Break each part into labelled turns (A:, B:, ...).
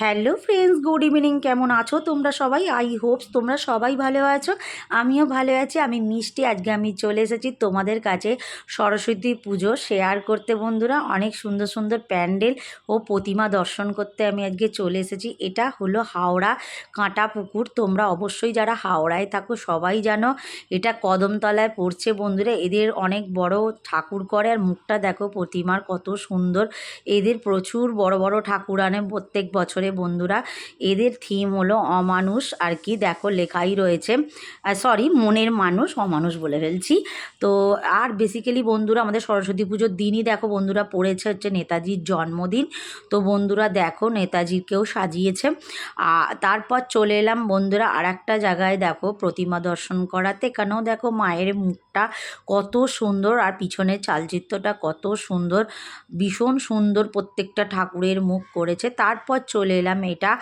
A: Hello friends good evening কেমন আছো তোমরা সবাই? আই হোপস তোমরা সবাই ভালো আছো, আমিও ভালো আছি। আমি মিষ্টি, আজকে আমি চলে এসেছি তোমাদের কাছে সরস্বতী পুজো শেয়ার করতে। বন্ধুরা, অনেক সুন্দর সুন্দর প্যান্ডেল ও প্রতিমা দর্শন করতে আমি আজকে চলে এসেছি। এটা হলো হাওড়া কাঁটা পুকুর। তোমরা অবশ্যই যারা হাওড়ায় থাকো, সবাই জানো এটা কদমতলায় পড়ছে। বন্ধুরা, এদের অনেক বড় ঠাকুর করে আর মুখটা দেখো প্রতিমার কত সুন্দর। এদের প্রচুর বড় বড় ঠাকুর আনে প্রত্যেক বছরে। বন্ধুরা, এদের থিম হলো অমানুষ, আর কি দেখো লেখাই রয়েছে। সরি মনের মানুষ, অমানুষ বলে ফেলছি। তো আর বেসিক্যালি বন্ধুরা, আমাদের সরস্বতী পুজোর দিনই দেখো বন্ধুরা পড়েছে হচ্ছে নেতাজির জন্মদিন। তো বন্ধুরা দেখো নেতাজিকেও সাজিয়েছে। তারপর চলে এলাম বন্ধুরা আর একটা জায়গায় দেখো প্রতিমা দর্শন করাতে। এখানেও দেখো মায়ের মুখটা কত সুন্দর আর পিছনের চালচিত্রটা কত সুন্দর, ভীষণ সুন্দর প্রত্যেকটা ঠাকুরের মুখ করেছে। তারপর চলে এলাম, এটা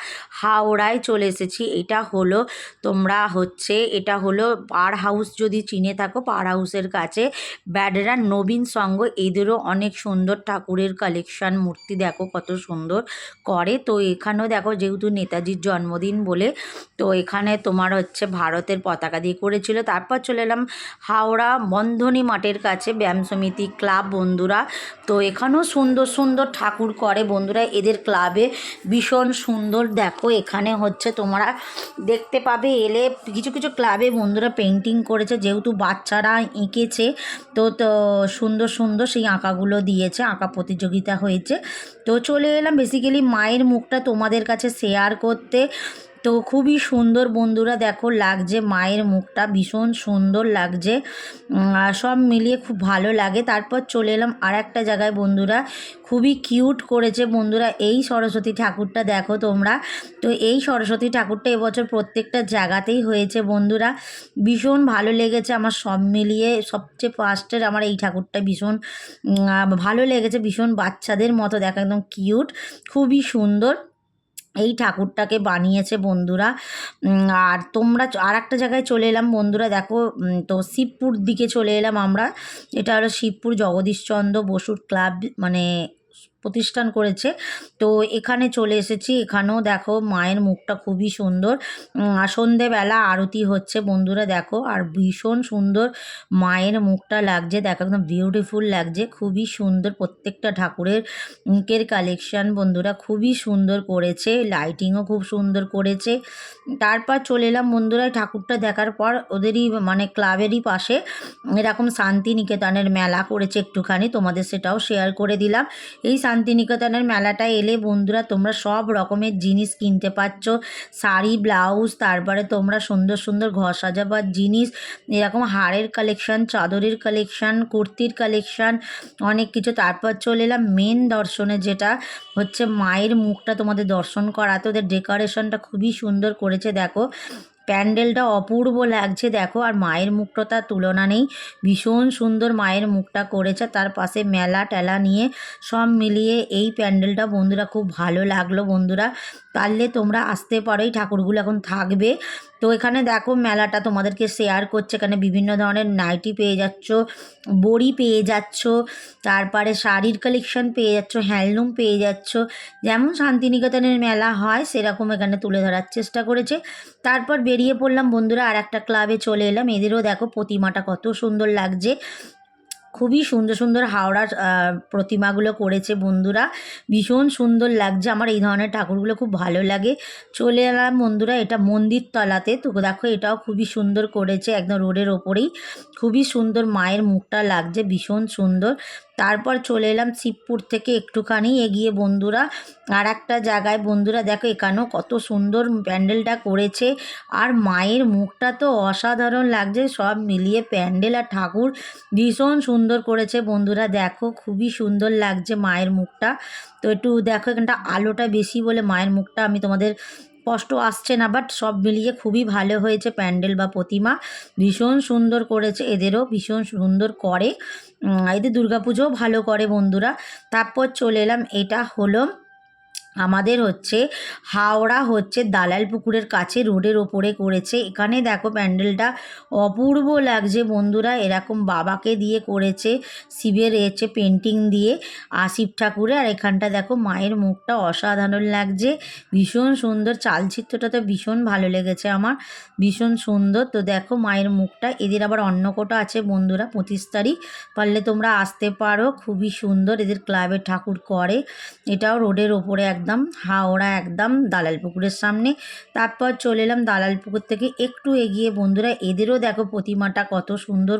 A: হাওড়ায় চলে এসেছি। এটা হলো তোমরা হচ্ছে, এটা হলো পার হাউস যদি চিনে থাকো, পার হাউসের কাছে ব্যাডরা নবীন সঙ্গ। এদেরও অনেক সুন্দর ঠাকুরের কালেকশন মূর্তি দেখো কত সুন্দর করে। তো এখানেও দেখো যেহেতু নেতাজির জন্মদিন বলে, তো এখানে তোমার হচ্ছে ভারতের পতাকা দিয়ে করেছিল। তারপর চলে এলাম হাওড়া বন্ধনী মাঠের কাছে, ব্যায়াম সমিতি, ক্লাব বন্ধুরা। তো এখানেও সুন্দর সুন্দর ঠাকুর করে বন্ধুরা। এদের ক্লাবে ভীষণ সুন্দর। দেখো, এখানে হচ্ছে তোমরা দেখতে পাবে, এলে কিছু কিছু ক্লাবে বন্ধুরা পেন্টিং করেছে, যেহেতু বাচ্চারা এঁকেছে, তো তো সুন্দর সুন্দর সেই আঁকাগুলো দিয়েছে, আঁকা প্রতিযোগিতা হয়েছে। তো চলে এলাম বেসিক্যালি মায়ের মুখটা তোমাদের কাছে শেয়ার করতে। তো খুবই সুন্দর বন্ধুরা দেখো লাগছে, মায়ের মুখটা ভীষণ সুন্দর লাগছে। সব মিলিয়ে খুব ভালো লাগে। তারপর চলে এলাম আর একটা জায়গায় বন্ধুরা, খুবই কিউট করেছে বন্ধুরা এই সরস্বতী ঠাকুরটা দেখো তোমরা। তো এই সরস্বতী ঠাকুরটা এবছর প্রত্যেকটা জায়গাতেই হয়েছে বন্ধুরা। ভীষণ ভালো লেগেছে আমার সব মিলিয়ে, সবচেয়ে ফার্স্টের আমার এই ঠাকুরটা ভীষণ ভালো লেগেছে ভীষণ বাচ্চাদের মতো দেখা, একদম কিউট খুবই সুন্দর। এই ঠাকুরটাকে বানিয়েছে বন্ধুরা। আর তোমরা আর একটা জায়গায় চলে এলাম বন্ধুরা, দেখো তো শিবপুর দিকে চলে এলাম আমরা। এটা হলো শিবপুর জগদীশচন্দ্র বসুর ক্লাব মানে প্রতিষ্ঠান করেছে। তো এখানে চলে এসেছি। এখানেও দেখো মায়ের মুখটা খুবই সুন্দর। আর সন্ধেবেলা আরতি হচ্ছে। বন্ধুরা দেখো, আর ভীষণ সুন্দর মায়ের মুখটা লাগছে। দেখো একদম বিউটিফুল লাগছে। খুবই সুন্দর প্রত্যেকটা ঠাকুরের মুখের কালেকশন বন্ধুরা খুবই সুন্দর করেছে। লাইটিংও খুব সুন্দর করেছে। তারপর চলে এলাম বন্ধুরা ঠাকুরটা দেখার পর ওদেরই মানে ক্লাবেরই পাশে এরকম শান্তিনিকেতনের মেলা করেছে একটুখানি। তোমাদের সেটাও শেয়ার করে দিলাম। এই শান্তিনিকেতনের মেলাটায় এলে বন্ধুরা তোমরা সব রকমের জিনিস কিনতে পারছ। শাড়ি, ব্লাউজ, তারপরে তোমরা সুন্দর সুন্দর ঘর সাজাবার জিনিস, এরকম হাড়ের কালেকশন, চাদরের কালেকশন, কুর্তির কালেকশন, অনেক কিছু। তারপর চলে এলাম মেন দর্শনে, যেটা হচ্ছে মায়ের মুখটা তোমাদের দর্শন করাতে। ওদের ডেকোরেশনটা খুবই সুন্দর করেছে, দেখো। প্যান্ডেলটা অপূর্ব লাগছে, দেখো। আর মায়ের মুখটা তার তুলনা নেই। ভীষণ সুন্দর মায়ের মুখটা করেছে। তার পাশে মেলা টেলা নিয়ে সব মিলিয়ে এই প্যান্ডেলটা বন্ধুরা খুব ভালো লাগল বন্ধুরা। পারলে তোমরা আসতে পারো, এই ঠাকুরগুলো এখন থাকবে। তো এখানে দেখো মেলাটা তোমাদেরকে শেয়ার করছে। এখানে বিভিন্ন ধরনের নাইটি পেয়ে যাচ্ছ, বড়ি পেয়ে যাচ্ছ, তারপরে শাড়ির কালেকশন পেয়ে যাচ্ছ হ্যান্ডলুম পেয়ে যাচ্ছ। যেমন শান্তিনিকেতনের মেলা হয়, সেরকম এখানে তুলে ধরার চেষ্টা করেছে। তারপর পড়লাম, বন্ধুরা আর একটা ক্লাবে চলে এলাম। এদেরও দেখো প্রতিমাটা কত সুন্দর লাগছে। খুবই সুন্দর সুন্দর হাওড়ার প্রতিমাগুলো করেছে বন্ধুরা। ভীষণ সুন্দর লাগছে। আমার এই ধরনের ঠাকুরগুলো খুব ভালো লাগে। চলে এলাম বন্ধুরা, এটা মন্দির তলাতে। তো দেখো, এটাও খুবই সুন্দর করেছে, একদম রোডের ওপরেই। খুবই সুন্দর মায়ের মুখটা লাগছে, ভীষণ সুন্দর। তারপর চলে এলাম শিবপুর থেকে একটুখানি এগিয়ে বন্ধুরা। আর একটা জায়গায় বন্ধুরা দেখো এখানেও কত সুন্দর প্যান্ডেলটা করেছে। আর মায়ের মুখটা তো অসাধারণ লাগছে, সব মিলিয়ে প্যান্ডেল আর ঠাকুর ভীষণ সুন্দর করেছে বন্ধুরা। দেখো খুবই সুন্দর লাগছে মায়ের মুখটা। তো একটু দেখো এখানটা আলোটা বেশি বলে মায়ের মুখটা আমি তোমাদের স্পষ্ট আসছে না বাট সব মিলিয়ে খুবই ভালো হয়েছে প্যান্ডেল বা প্রতিমা। ভীষণ সুন্দর করেছে এদেরও, ভীষণ সুন্দর করে। এদের দুর্গাপুজোও ভালো করে বন্ধুরা। তারপর চলে এলাম, এটা হলো আমাদের হচ্ছে হাওড়া হচ্ছে দালাল পুকুরের কাছে রোডের ওপরে করেছে। এখানে দেখো প্যান্ডেলটা অপূর্ব লাগছে বন্ধুরা, এরকম বাবাকে দিয়ে করেছে, শিবের হচ্ছে পেন্টিং দিয়ে শিব ঠাকুরে, আর এখানটা দেখো মায়ের মুখটা অসাধারণ লাগছে, ভীষণ সুন্দর, চালচিত্রটা তো ভীষণ ভালো লেগেছে আমার, ভীষণ সুন্দর। তো দেখো মায়ের মুখটা, এদের আবার অন্নকোটা আছে বন্ধুরা, পঁচিশ তারিখ, পারলে তোমরা আসতে পারো, খুবই সুন্দর, এদের ক্লাবের ঠাকুর করে, এটাও রোডের ওপরে একদম, হাওড়া একদম দালাল পুকুরের সামনে। তারপর চলে এলাম দালাল পুকুর থেকে। একটু এগিয়ে বন্ধুরা, এদেরও দেখো প্রতিমাটা কত সুন্দর